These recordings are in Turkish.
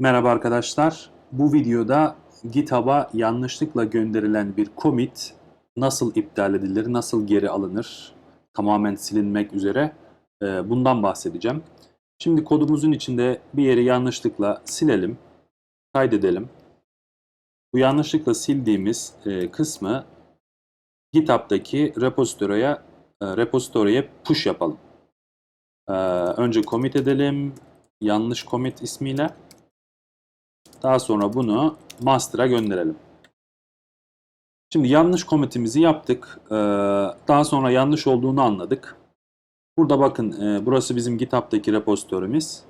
Merhaba arkadaşlar. Bu videoda GitHub'a yanlışlıkla gönderilen bir commit nasıl iptal edilir, nasıl geri alınır, tamamen silinmek üzere e, bundan bahsedeceğim. Şimdi kodumuzun içinde bir yeri yanlışlıkla silelim, kaydedelim. Bu yanlışlıkla sildiğimiz e, kısmı GitHub'daki repository'e repository'e push yapalım. E, Önce commit edelim, yanlış commit ismiyle. Daha sonra bunu master'a gönderelim. Şimdi yanlış commit'imizi yaptık. Ee, Daha sonra yanlış olduğunu anladık. Burada bakın e, burası bizim GitHub'daki repository'miz.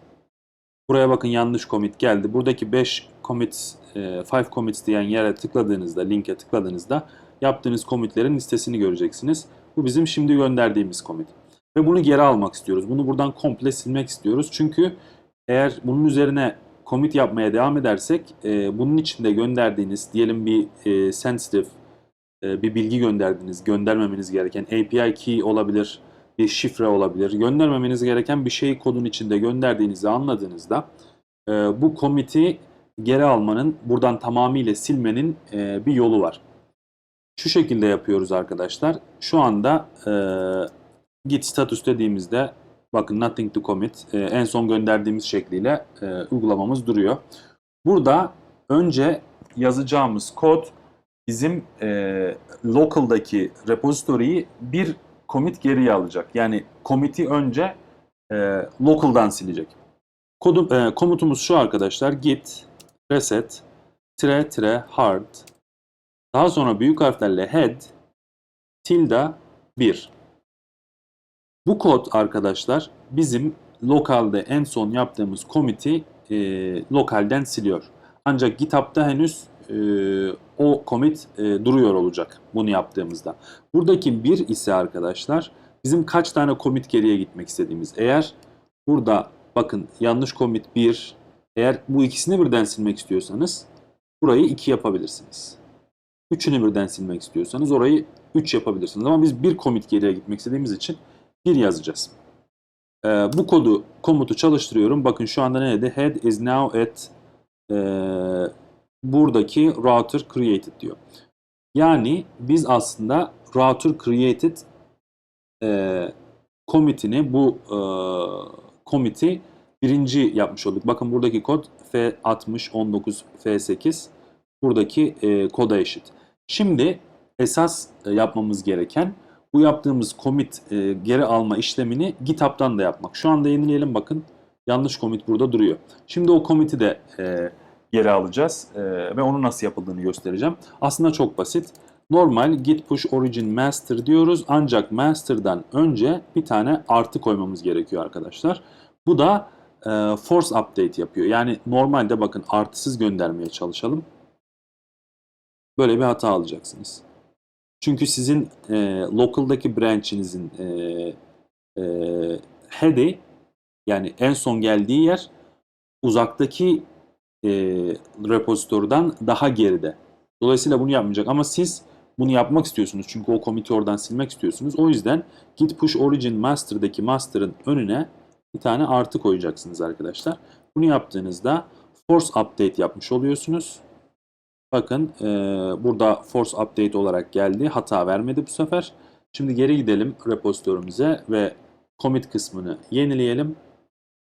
Buraya bakın yanlış commit geldi. Buradaki 5 commits, 5 commits diyen yere tıkladığınızda, linke tıkladığınızda yaptığınız commitlerin listesini göreceksiniz. Bu bizim şimdi gönderdiğimiz commit. Ve bunu geri almak istiyoruz. Bunu buradan komple silmek istiyoruz. Çünkü eğer bunun üzerine commit yapmaya devam edersek e, bunun içinde gönderdiğiniz diyelim bir e, sensitive e, bir bilgi gönderdiniz. Göndermemeniz gereken API key olabilir, bir şifre olabilir. Göndermemeniz gereken bir şeyi kodun içinde gönderdiğinizi anladığınızda e, bu commit'i geri almanın, buradan tamamıyla silmenin e, bir yolu var. Şu şekilde yapıyoruz arkadaşlar. Şu anda e, git status dediğimizde bakın nothing to commit e, en son gönderdiğimiz şekliyle e, uygulamamız duruyor. Burada önce yazacağımız kod bizim e, local'daki repository'yi bir commit geriye alacak. Yani commit'i önce e, local'dan silecek. Kodum, e, komutumuz şu arkadaşlar git reset tire tire hard daha sonra büyük harflerle head tilde 1 bu kod arkadaşlar bizim lokalde en son yaptığımız commit'i e, lokalden siliyor. Ancak GitHub'da henüz e, o commit e, duruyor olacak bunu yaptığımızda. Buradaki bir ise arkadaşlar bizim kaç tane commit geriye gitmek istediğimiz. Eğer burada bakın yanlış commit 1 eğer bu ikisini birden silmek istiyorsanız burayı 2 yapabilirsiniz. Üçünü birden silmek istiyorsanız orayı 3 yapabilirsiniz. Ama biz bir commit geriye gitmek istediğimiz için 1 yazacağız. Ee, bu kodu, komutu çalıştırıyorum. Bakın şu anda ne dedi? Head is now at e, buradaki router created diyor. Yani biz aslında router created e, commit'ini bu e, commit'i birinci yapmış olduk. Bakın buradaki kod F60 19 F8 buradaki e, koda eşit. Şimdi esas e, yapmamız gereken bu yaptığımız commit e, geri alma işlemini GitHub'dan da yapmak. Şu anda yenileyelim bakın. Yanlış commit burada duruyor. Şimdi o commit'i de e, geri alacağız e, ve onun nasıl yapıldığını göstereceğim. Aslında çok basit. Normal git push origin master diyoruz ancak master'dan önce bir tane artı koymamız gerekiyor arkadaşlar. Bu da e, force update yapıyor. Yani normalde bakın artısız göndermeye çalışalım. Böyle bir hata alacaksınız. Çünkü sizin e, local'daki branch'inizin e, e, head'i yani en son geldiği yer uzaktaki e, repository'dan daha geride. Dolayısıyla bunu yapmayacak ama siz bunu yapmak istiyorsunuz. Çünkü o commit'i oradan silmek istiyorsunuz. O yüzden git push origin master'daki master'ın önüne bir tane artı koyacaksınız arkadaşlar. Bunu yaptığınızda force update yapmış oluyorsunuz. Bakın e, burada force update olarak geldi. Hata vermedi bu sefer. Şimdi geri gidelim repository'mize ve commit kısmını yenileyelim.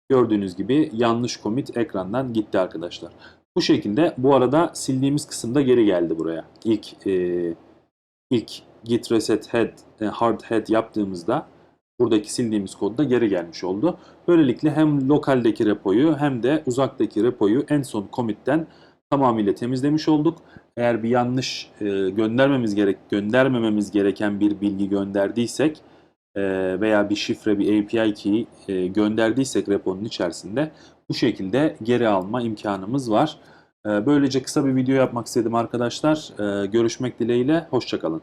Gördüğünüz gibi yanlış commit ekrandan gitti arkadaşlar. Bu şekilde bu arada sildiğimiz kısımda geri geldi buraya. İlk e, ilk git reset head e, hard head yaptığımızda buradaki sildiğimiz kod da geri gelmiş oldu. Böylelikle hem lokaldeki repoyu hem de uzaktaki repoyu en son commit'ten tamamıyla temizlemiş olduk. Eğer bir yanlış e, göndermemiz gerek göndermememiz gereken bir bilgi gönderdiysek e, veya bir şifre bir API key e, gönderdiysek reponun içerisinde bu şekilde geri alma imkanımız var. E, böylece kısa bir video yapmak istedim arkadaşlar. E, görüşmek dileğiyle hoşçakalın.